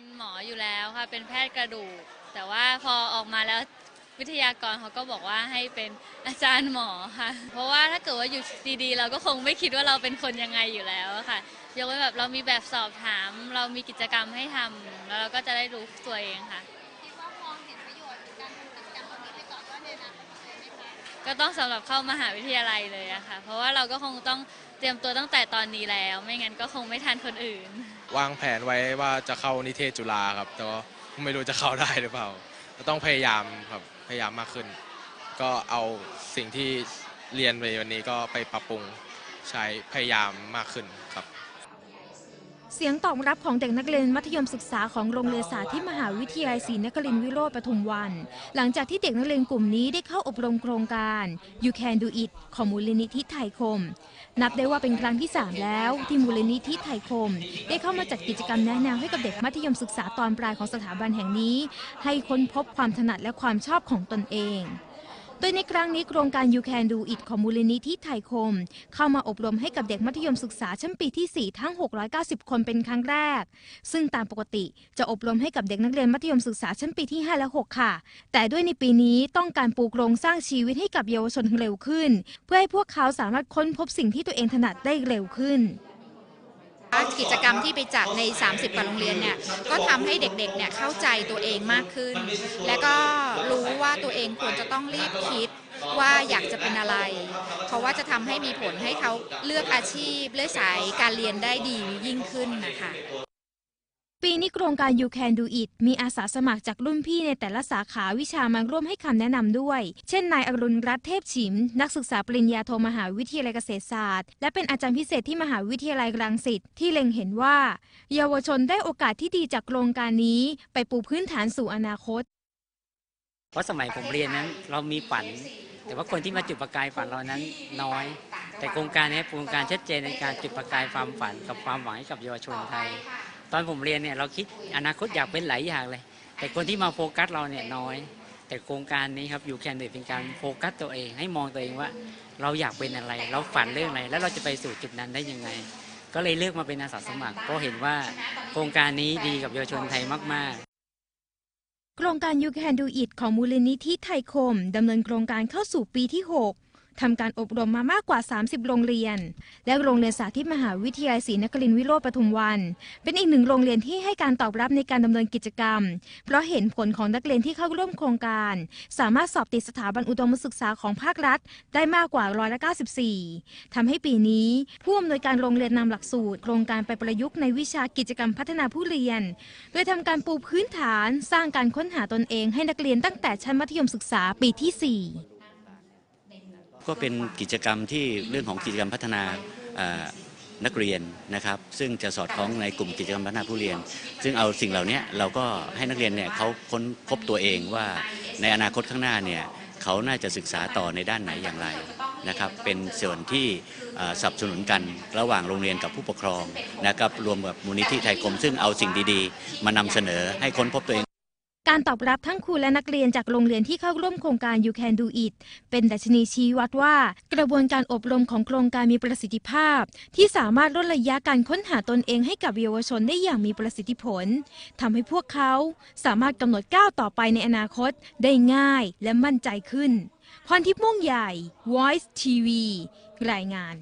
เป็นหมออยู่แล้วค่ะ เป็นแพทย์กระดูก แต่ว่าพอออกมาแล้ววิทยากรเขาก็บอกว่าให้เป็นอาจารย์หมอค่ะ เพราะว่าถ้าเกิดว่าอยู่ดีๆ เราก็คงไม่คิดว่าเราเป็นคนยังไงอยู่แล้วอะค่ะยกเว้นแบบเรามีแบบสอบถาม เรามีกิจกรรมให้ทำแล้วเราก็จะได้รู้ตัวเองค่ะ คิดว่ามองเห็นประโยชน์การทำกิจกรรมตรงนี้ไปก่อนว่าในอนาคตจะเป็นไหมคะ ก็ต้องสำหรับเข้ามหาวิทยาลัยเลยอะค่ะ เพราะว่าเราก็คงต้องเตรียมตัวตั้งแต่ตอนนี้แล้ว ไม่งั้นก็คงไม่ทันคนอื่น วางแผนไว้ว่าจะเข้านิเทศจุฬาครับ แต่ว่าไม่รู้จะเข้าได้หรือเปล่าก็ต้องพยายามครับพยายามมากขึ้น ก็เอาสิ่งที่เรียนไปวันนี้ก็ไปปรับปรุงใช้พยายามมากขึ้นครับ เสียงตอบรับของเด็กนักเรียนมัธยมศึกษาของโรงเรียนสาธิตมหาวิทยาลัยศรีนครินทร์วิโรธปทุมวัน หลังจากที่เด็กนักเรียนกลุ่มนี้ได้เข้าอบรมโครงการ You Can Do It ของมูลนิธิไทยคม นับได้ว่าเป็นครั้งที่ 3 แล้วที่มูลนิธิไทยคม ได้เข้ามาจัดกิจกรรมแนะแนวให้กับเด็กมัธยมศึกษาตอนปลายของสถาบันแห่งนี้ ให้ค้นพบความถนัดและความชอบของตนเอง โดยในครั้งนี้โครงการ You Can Do It ของมูลนิธิไทยคม เข้ามาอบรมให้กับเด็กมัธยมศึกษาชั้นปีที่ 4 ทั้ง 690 คนเป็นครั้งแรก ซึ่งตามปกติจะอบรมให้กับเด็กนักเรียนมัธยมศึกษาชั้นปีที่ 5 และ 6 ค่ะ แต่ด้วยในปีนี้ต้องการปูโครงสร้างชีวิตให้กับเยาวชนเร็วขึ้น เพื่อให้พวกเขาสามารถค้นพบสิ่งที่ตัวเองถนัดได้เร็วขึ้น กิจกรรมที่ไปจัดใน 30กว่าโรงเรียนเนี่ยก็ทำให้เด็กๆเนี่ยเข้าใจตัวเองมากขึ้น และก็รู้ว่าตัวเองควรจะต้องรีบคิดว่าอยากจะเป็นอะไร เพราะว่าจะทำให้มีผลให้เขาเลือกอาชีพเลือกสายการเรียนได้ดียิ่งขึ้นนะคะ ปีนี้โครงการ You Can Do It มีอาสาสมัครจากรุ่นพี่ในแต่ละสาขาวิชามาร่วมให้คำแนะนำด้วย เช่นนายอรุณรัตน์เทพฉิม นักศึกษาปริญญาโทมหาวิทยาลัยเกษตรศาสตร์ และเป็นอาจารย์พิเศษที่มหาวิทยาลัยรังสิตที่เล็งเห็นว่า เยาวชนได้โอกาสที่ดีจากโครงการนี้ ไปปูพื้นฐานสู่อนาคต เพราะสมัยผมเรียนนั้นเรามีฝัน แต่ว่าคนที่มาจุดประกายฝันเรานั้นน้อย แต่โครงการนี้โครงการชัดเจนในการจุดประกายความฝันกับความหวังให้กับเยาวชนไทย ตอนผมเรียนเนี่ยเราคิดอนาคตอยากเป็นหลายอย่างเลย แต่คนที่มาโฟกัสเราเนี่ยน้อย แต่โครงการนี้ครับอยู่แคนเดเป็นการโฟกัสตัวเอง ให้มองตัวเองว่าเราอยากเป็นอะไร เราฝันเรื่องอะไร แล้วเราจะไปสู่จุดนั้นได้ยังไง ก็เลยเลือกมาเป็นอาสาสมัคร เพราะเห็นว่าโครงการนี้ดีกับเยาวชนไทยมาก ๆโครงการ You Can Do It ของมูลนิธิไทยคม ดำเนินโครงการเข้าสู่ปีที่ 6 ทำการอบรมมามากกว่า 30 โรงเรียน และโรงเรียนสาธิตมหาวิทยาลัยศรีนครินทร์วิโรธปทุมวัน เป็นอีกหนึ่งโรงเรียนที่ให้การตอบรับในการดำเนินกิจกรรม เพราะเห็นผลของนักเรียนที่เข้าร่วมโครงการ สามารถสอบติดสถาบันอุดมศึกษาของภาครัฐ ได้มากกว่าร้อยละ94ทำให้ปีนี้ผู้อำนวยการโรงเรียนนำหลักสูตร โครงการไปประยุกต์ในวิชากิจกรรมพัฒนาผู้เรียน โดยทำการปูพื้นฐานสร้างการค้นหาตนเองให้นักเรียนตั้งแต่ชั้นมัธยมศึกษาปีที่ 4 ก็เป็นกิจกรรมที่เรื่องของกิจกรรมพัฒนานักเรียนนะครับ ซึ่งจะสอดคล้องในกลุ่มกิจกรรมพัฒนาผู้เรียน ซึ่งเอาสิ่งเหล่านี้เราก็ให้นักเรียนเนี่ยเขาค้นพบตัวเองว่าในอนาคตข้างหน้าเนี่ยเขาน่าจะศึกษาต่อในด้านไหนอย่างไรนะครับเป็นส่วนที่สนับสนุนกันระหว่างโรงเรียนกับผู้ปกครองนะครับรวมกับมูลนิธิไทยกรมซึ่งเอาสิ่งดีๆ มานำเสนอให้ค้นพบตัวเอง การตอบรับทั้งครูและนักเรียนจากโรงเรียนที่เข้าร่วมโครงการ You Can Do It เป็นดัชนีชี้วัดว่า กระบวนการอบรมของโครงการมีประสิทธิภาพ ที่สามารถลดระยะการค้นหาตนเองให้กับเยาวชนได้อย่างมีประสิทธิผลทำให้พวกเขาสามารถกำหนดก้าวต่อไปในอนาคตได้ง่ายและมั่นใจขึ้นพรทิพย์ม่วงใหญ่ Voice TV รายงาน